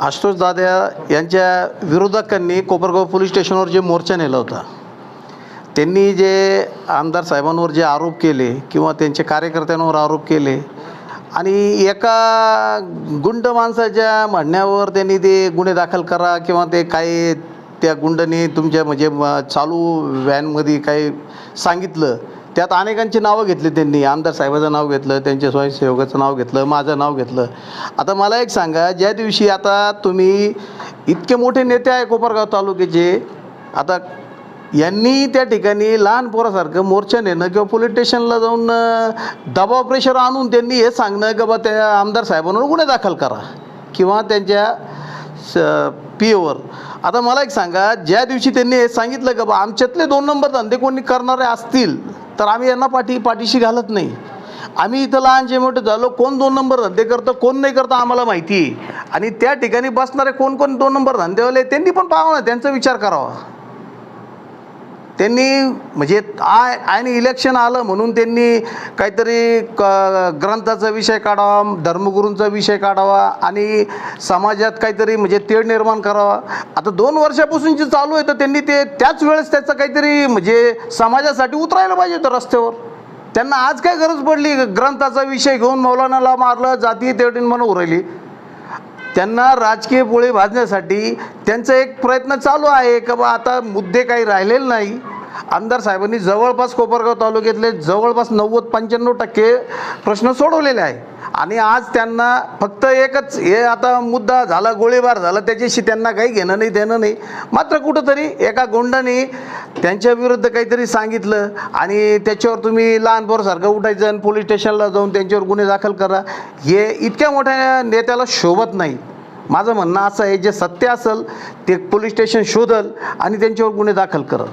आशुतोष दादा यांच्या विरोधकांनी कोपरगाव पोलीस स्टेशनवर जे मोर्चा नेला होता त्यांनी जे आमदार साहेबांवर जे आरोप केले किंवा त्यांच्या कार्यकर्त्यांवर आरोप केले आणि एका गुंड माणसाच्या म्हणण्यावर त्यांनी ते गुन्हे दाखल करा किंवा ते काही त्या गुंडने तुमच्या म्हणजे चालू व्हॅनमध्ये काही सांगितलं त्यात अनेकांची नावं घेतली त्यांनी. आमदार साहेबाचं नाव घेतलं त्यांच्या स्वयंसेवकाचं नाव घेतलं माझं नाव घेतलं. आता मला एक सांगा ज्या दिवशी आता तुम्ही इतके मोठे नेते आहे कोपरगाव तालुक्याचे आता यांनी त्या ठिकाणी लहान पोरासारखं मोर्चा नेणं किंवा पोलीस स्टेशनला जाऊन दबाव प्रेशर आणून त्यांनी हे सांगणं की बा त्या आमदार साहेबांवर गुन्हे दाखल करा किंवा त्यांच्या स पी एवर आता मला एक सांगा ज्या दिवशी त्यांनी हे सांगितलं का बा आमच्यातले दोन नंबर धंदे कोणी करणारे असतील तर आम्ही यांना पाठी पाठीशी घालत नाही. आम्ही इथं लहानचे मोठे झालो कोण दोन नंबर धंदे करतं कोण नाही करतं आम्हाला माहिती आहे. आणि त्या ठिकाणी बसणारे कोण कोण दोन नंबर धंदेवाले त्यांनी पण पाहावं ना त्यांचा विचार करावा. त्यांनी म्हणजे आय आणि इलेक्शन आलं म्हणून त्यांनी काहीतरी क ग्रंथाचा विषय काढावा धर्मगुरूंचा विषय काढावा आणि समाजात काहीतरी म्हणजे तेढ निर्माण करावा. आता दोन वर्षापासून जे चालू आहे तर त्यांनी ते त्याच वेळेस त्याचं काहीतरी म्हणजे समाजासाठी उतरायला पाहिजे होतं रस्त्यावर. त्यांना आज काय गरज पडली? ग्रंथाचा विषय घेऊन मौलानाला मारलं जाती तेढ म्हणून उरायली त्यांना राजकीय पोळी भाजण्यासाठी त्यांचा एक प्रयत्न चालू आहे का बा? आता मुद्दे काही राहिलेले नाही. आमदार साहेबांनी जवळपास कोपरगाव तालुक्यातले जवळपास नव्वद पंच्याण्णव टक्के प्रश्न सोडवलेले आहे. आणि आज त्यांना फक्त एकच हे आता मुद्दा झाला गोळीबार झाला त्याच्याशी त्यांना काही घेणं नाही देणं नाही. मात्र कुठंतरी एका गोंडाने त्यांच्या विरुद्ध काहीतरी सांगितलं आणि त्याच्यावर तुम्ही लहान पोरसारखं उठायचं आणि पोलीस स्टेशनला जाऊन त्यांच्यावर गुन्हे दाखल करा. हे इतक्या मोठ्या नेत्याला शोभत नाही. माझं म्हणणं असं आहे जे सत्य असेल ते पोलीस स्टेशन शोधल आणि त्यांच्यावर गुन्हे दाखल करल.